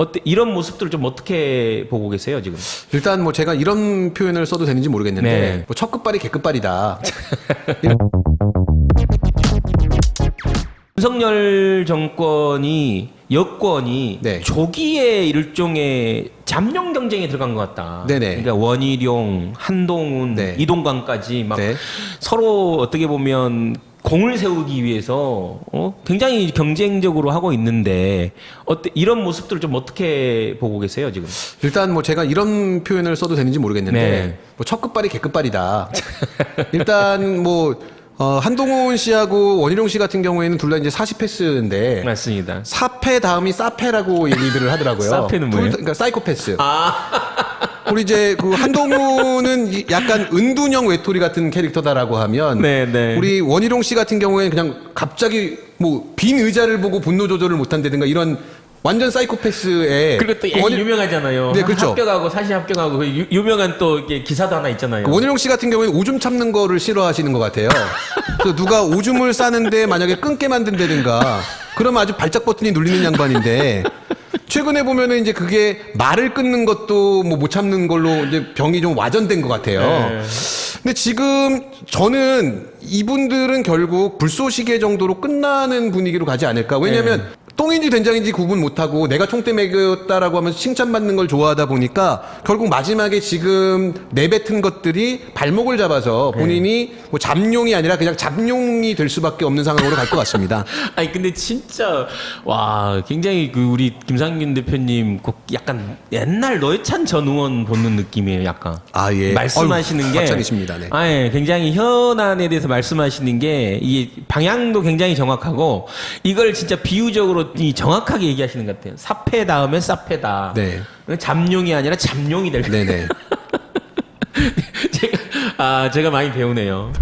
어때 이런 모습들을 좀 어떻게 보고 계세요 지금? 일단 뭐 제가 이런 표현을 써도 되는지 모르겠는데 네. 뭐 첫 끝발이 개끝발이다. 윤석열 정권이 여권이 네. 조기에 일종의 잠룡 경쟁에 들어간 것 같다. 네네. 그러니까 원희룡, 한동훈, 네. 이동관까지 막 네. 서로 어떻게 보면 공을 세우기 위해서 어? 굉장히 경쟁적으로 하고 있는데 어때 이런 모습들을 좀 어떻게 보고 계세요 지금? 일단 뭐 제가 이런 표현을 써도 되는지 모르겠는데 네. 뭐 첫 끝발이 개끝발이다. 일단 뭐 어, 한동훈 씨하고 원희룡 씨 같은 경우에는 둘 다 이제 40패스인데 맞습니다. 사패 다음이 사패라고 얘기들을 하더라고요. 사패는 둘 뭐예요? 다- 그러니까 사이코패스. 아, 우리 이제 그 한동훈은 이- 약간 은둔형 외톨이 같은 캐릭터다라고 하면 네, 네. 우리 원희룡 씨 같은 경우에는 그냥 갑자기 뭐 빈 의자를 보고 분노 조절을 못한다든가 이런 완전 사이코패스에 그리고 또 얘기 원희- 유명하잖아요. 네, 그렇죠. 합격하고 사실 합격하고 그 유, 유명한 또 기사도 하나 있잖아요. 그 원희룡 씨 같은 경우에는 오줌 참는 거를 싫어하시는 것 같아요. 그래서 누가 오줌을 싸는데 만약에 끊게 만든다든가 그러면 아주 발작 버튼이 눌리는 양반인데 최근에 보면은 이제 그게 말을 끊는 것도 뭐 못 참는 걸로 이제 병이 좀 와전된 것 같아요. 네. 근데 지금 저는 이분들은 결국 불쏘시개 정도로 끝나는 분위기로 가지 않을까. 왜냐면 똥인지 된장인지 구분 못하고 내가 총대 매겼다라고 하면서 칭찬받는 걸 좋아하다 보니까 결국 마지막에 지금 내뱉은 것들이 발목을 잡아서 본인이 뭐 잠룡이 아니라 그냥 잡룡이 될 수밖에 없는 상황으로 갈 것 같습니다. 아니 근데 진짜 와 굉장히 그 우리 김상균 대표님 그 약간 옛날 노회찬 전 의원 보는 느낌이에요 약간 아, 예. 말씀하시는 어휴, 게 박찬이십니다. 네. 아, 예. 굉장히 현안에 대해서 말씀하시는 게이 방향도 굉장히 정확하고 이걸 진짜 비유적으로 이 정확하게 얘기하시는 것 같아요 사패 다음에 사패다 네. 잠룡이 아니라 잠룡이 될 거예요. 제가 아 제가 많이 배우네요